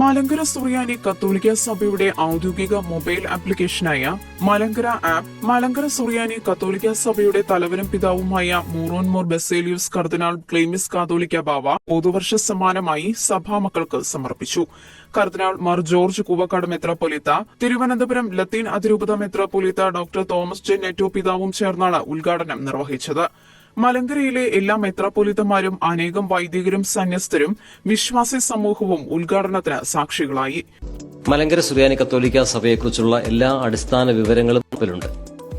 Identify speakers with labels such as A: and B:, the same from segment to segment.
A: മലങ്കര സുറിയാനി കത്തോലിക്ക സഭയുടെ ഔദ്യോഗിക മൊബൈൽ ആപ്ലിക്കേഷനായ മലങ്കര ആപ്പ് മലങ്കര സുറിയാനി കത്തോലിക്ക സഭയുടെ തലവനും പിതാവുമായ മൂറോൻമോർ ബെസേലിയൂസ് കർദിനാൾ ക്ലെയിമിസ് കാതോലിക്ക ബാവ പുതുവർഷ സമ്മാനമായി സഭാമക്കൾക്ക് സമർപ്പിച്ചു. കർദിനാൾ മാർ ജോർജ് കൂവക്കാട് മെത്രാപ്പൊലിത്ത തിരുവനന്തപുരം ലത്തീൻ അതിരൂപത മെത്രാപ്പൊലിത്ത ഡോക്ടർ തോമസ് ജെ നെറ്റോ പിതാവും ചേർന്നാണ് ഉദ്ഘാടനം നിർവഹിച്ചത്. മലങ്കരയിലെ എല്ലാ മെത്രാപ്പൊലിത്തമാരും അനേകം വൈദികരും സന്യസ്തരും വിശ്വാസി സമൂഹവും ഉദ്ഘാടനത്തിന് സാക്ഷികളായി.
B: മലങ്കര സുറിയാനി കത്തോലിക്ക സഭയെക്കുറിച്ചുള്ള എല്ലാ അടിസ്ഥാന വിവരങ്ങളും ഇതിലുണ്ട്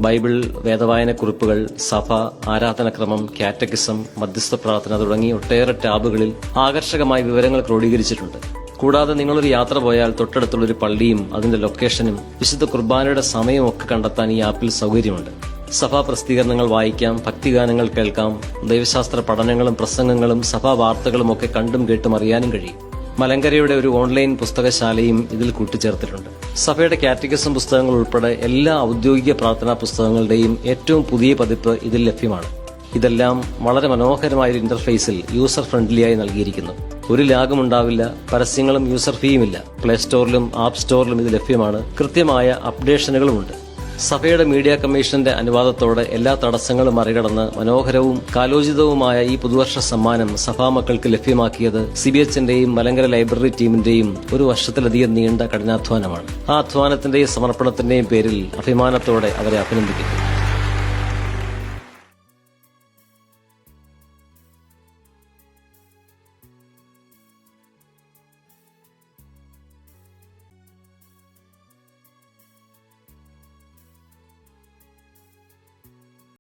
B: ബൈബിൾ വേദവായനക്കുറിപ്പുകൾ സഭ ആരാധനക്രമം കാറ്റഗിസം മധ്യസ്ഥ പ്രാർത്ഥന തുടങ്ങി ഒട്ടേറെ ടാബുകളിൽ ആകർഷകമായ വിവരങ്ങൾ ക്രോഡീകരിച്ചിട്ടുണ്ട്. കൂടാതെ നിങ്ങളൊരു യാത്ര പോയാൽ തൊട്ടടുത്തുള്ള ഒരു പള്ളിയും അതിന്റെ ലൊക്കേഷനും വിശുദ്ധ കുർബാനയുടെ സമയവും ഒക്കെ കണ്ടെത്താൻ ഈ ആപ്പിൽ സൗകര്യമുണ്ട്. സഭാ പ്രസിദ്ധീകരണങ്ങൾ വായിക്കാം ഭക്തിഗാനങ്ങൾ കേൾക്കാം ദൈവശാസ്ത്ര പഠനങ്ങളും പ്രസംഗങ്ങളും സഭാ വാർത്തകളും ഒക്കെ കണ്ടും കേട്ടും അറിയാനും കഴിയും. മലങ്കരയുടെ ഒരു ഓൺലൈൻ പുസ്തകശാലയും ഇതിൽ കൂട്ടിച്ചേർത്തിട്ടുണ്ട്. സഭയുടെ കാറ്റഗസം പുസ്തകങ്ങൾ ഉൾപ്പെടെ എല്ലാ ഔദ്യോഗിക പ്രാർത്ഥനാ പുസ്തകങ്ങളുടെയും ഏറ്റവും പുതിയ പതിപ്പ് ഇതിൽ ലഭ്യമാണ്. ഇതെല്ലാം വളരെ മനോഹരമായ ഒരു ഇന്റർഫേസിൽ യൂസർ ഫ്രണ്ട്ലിയായി നൽകിയിരിക്കുന്നു. ഒരു ലാഗും ഉണ്ടാവില്ല പരസ്യങ്ങളും യൂസർ ഫീയും ഇല്ല. പ്ലേ സ്റ്റോറിലും ആപ്പ് സ്റ്റോറിലും ഇത് ലഭ്യമാണ്. കൃത്യമായ അപ്ഡേഷനുകളുമുണ്ട് സഭയുടെ മീഡിയ കമ്മീഷന്റെ അനുവാദത്തോടെ എല്ലാ തടസ്സങ്ങളും മറികടന്ന് മനോഹരവും കാലോചിതവുമായ ഈ പുതുവർഷ സമ്മാനം സഭാമക്കൾക്ക് ലഭ്യമാക്കിയത് സി ബി എച്ചിന്റെയും മലങ്കര ലൈബ്രറി ടീമിന്റെയും ഒരു വർഷത്തിലധികം നീണ്ട കഠിനാധ്വാനമാണ്. ആ അധ്വാനത്തിന്റെയും സമർപ്പണത്തിന്റെയും പേരിൽ അഭിമാനത്തോടെ അവരെ അഭിനന്ദിക്കുന്നു.